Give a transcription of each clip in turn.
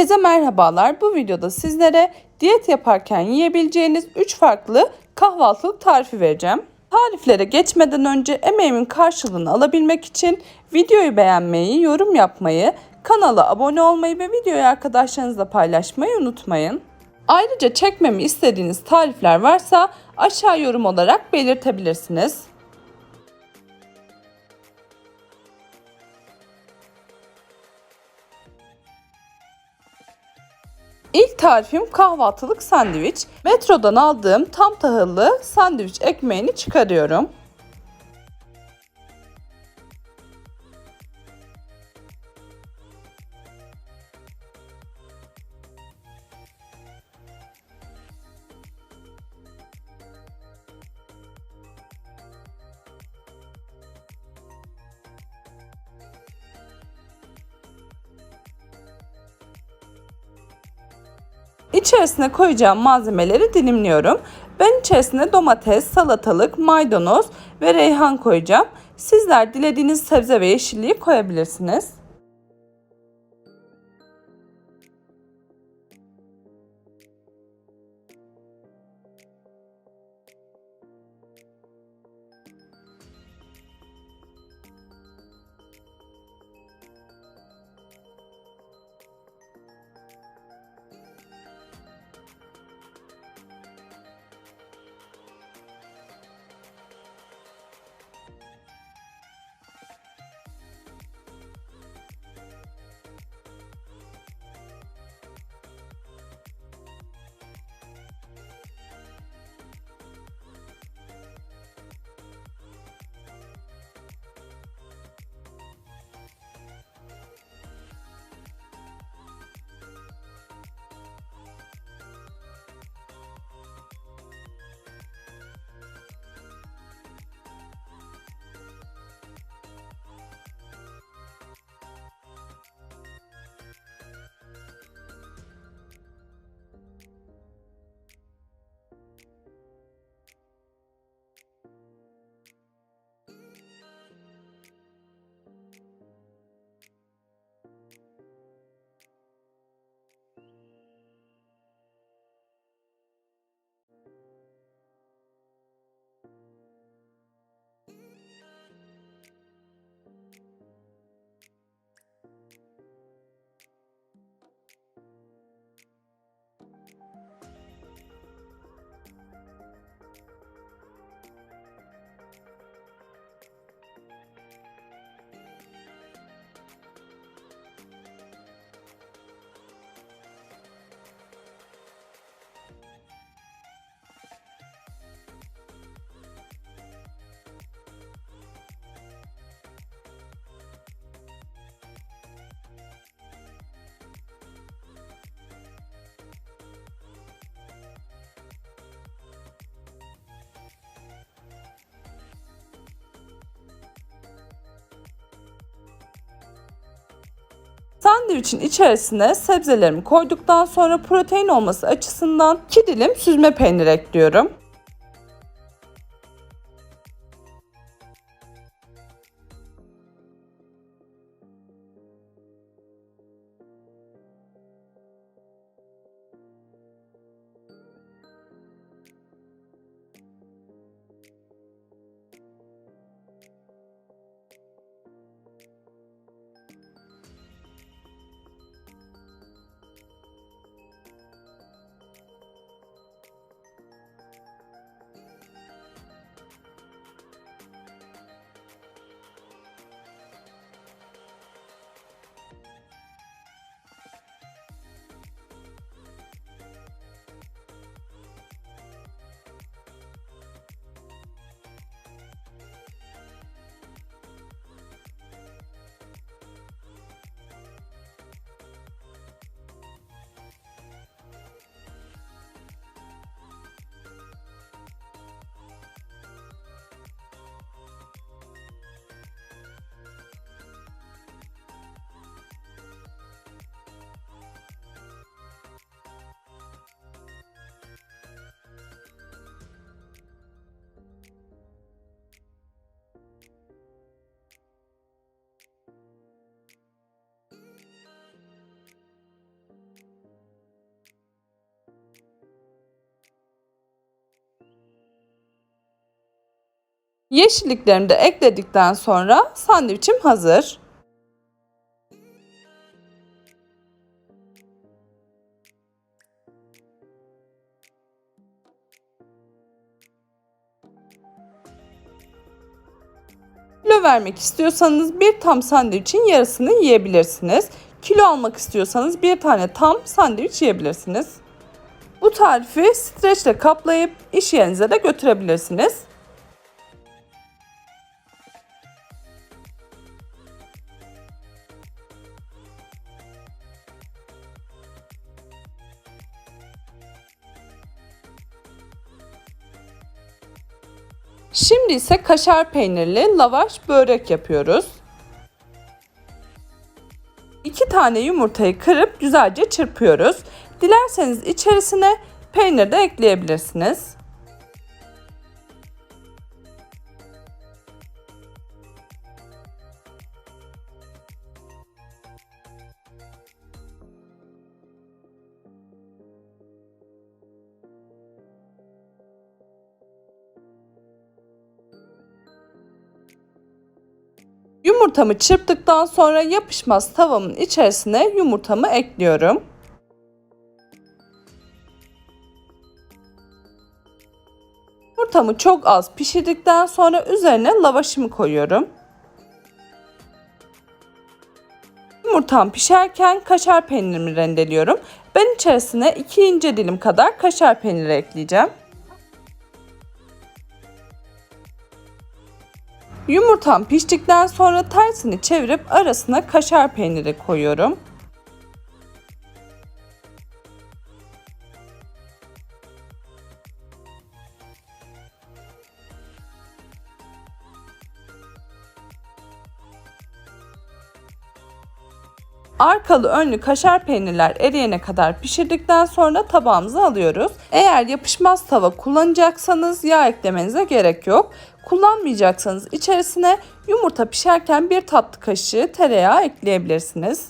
Herkese merhabalar. Bu videoda sizlere diyet yaparken yiyebileceğiniz 3 farklı kahvaltılık tarifi vereceğim. Tariflere geçmeden önce emeğimin karşılığını alabilmek için videoyu beğenmeyi, yorum yapmayı, kanala abone olmayı ve videoyu arkadaşlarınızla paylaşmayı unutmayın. Ayrıca çekmemi istediğiniz tarifler varsa aşağı yorum olarak belirtebilirsiniz. Tarifim kahvaltılık sandviç. Metrodan aldığım tam tahıllı sandviç ekmeğini çıkarıyorum. İçerisine koyacağım malzemeleri dilimliyorum. Ben içerisine domates, salatalık, maydanoz ve reyhan koyacağım. Sizler dilediğiniz sebze ve yeşilliği koyabilirsiniz. Sandviçin içerisine sebzelerimi koyduktan sonra protein olması açısından 2 dilim süzme peynir ekliyorum. Yeşilliklerimi de ekledikten sonra sandviçim hazır. Kilo vermek istiyorsanız bir tam sandviçin yarısını yiyebilirsiniz. Kilo almak istiyorsanız bir tane tam sandviç yiyebilirsiniz. Bu tarifi streçle kaplayıp iş yerinize de götürebilirsiniz. Şimdi ise kaşar peynirli lavaş börek yapıyoruz. 2 tane yumurtayı kırıp güzelce çırpıyoruz. Dilerseniz içerisine peynir de ekleyebilirsiniz. Yumurtamı çırptıktan sonra yapışmaz tavamın içerisine yumurtamı ekliyorum. Yumurtamı çok az pişirdikten sonra üzerine lavaşımı koyuyorum. Yumurtam pişerken kaşar peynirimi rendeliyorum. Ben içerisine 2 ince dilim kadar kaşar peyniri ekleyeceğim. Yumurtam piştikten sonra tersini çevirip arasına kaşar peyniri koyuyorum. Arkalı önlü kaşar peynirler eriyene kadar pişirdikten sonra tabağımıza alıyoruz. Eğer yapışmaz tava kullanacaksanız yağ eklemenize gerek yok. Kullanmayacaksanız içerisine yumurta pişerken bir tatlı kaşığı tereyağı ekleyebilirsiniz.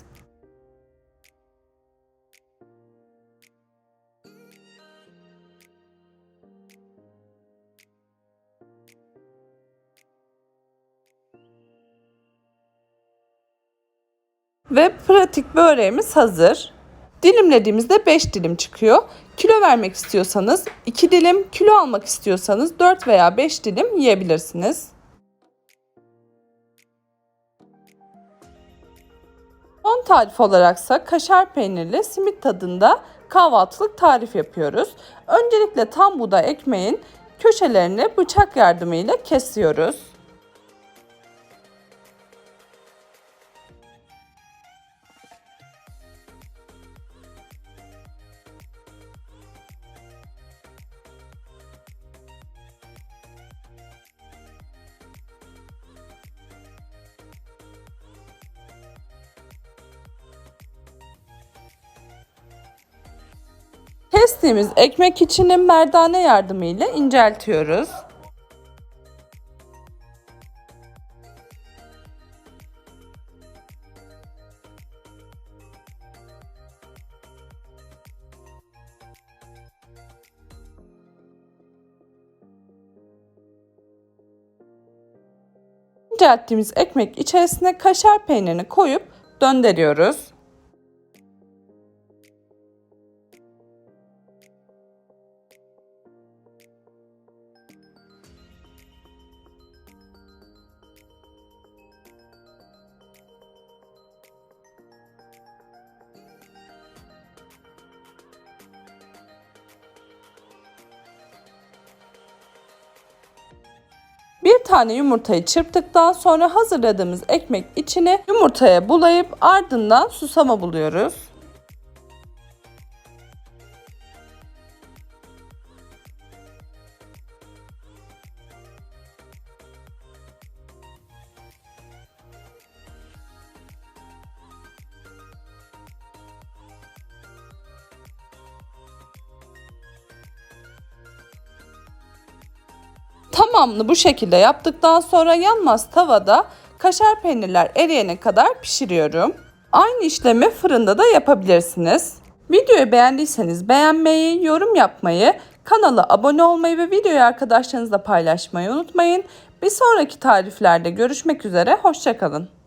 Ve pratik böreğimiz hazır. Dilimlediğimizde 5 dilim çıkıyor. Kilo vermek istiyorsanız 2 dilim, kilo almak istiyorsanız 4 veya 5 dilim yiyebilirsiniz. Son tarif olaraksa kaşar peynirli simit tadında kahvaltılık tarif yapıyoruz. Öncelikle tam buğday ekmeğin köşelerini bıçak yardımıyla kesiyoruz. Kestiğimiz ekmek içini merdane yardımıyla inceltiyoruz. İncelttiğimiz ekmek içerisine kaşar peynirini koyup döndürüyoruz. Bir tane yumurtayı çırptıktan sonra hazırladığımız ekmek içine yumurtaya bulayıp ardından susama buluyoruz. Tamamını bu şekilde yaptıktan sonra yanmaz tavada kaşar peynirler eriyene kadar pişiriyorum. Aynı işlemi fırında da yapabilirsiniz. Videoyu beğendiyseniz beğenmeyi, yorum yapmayı, Kanala abone olmayı ve videoyu arkadaşlarınızla paylaşmayı unutmayın. Bir sonraki tariflerde görüşmek üzere, hoşçakalın.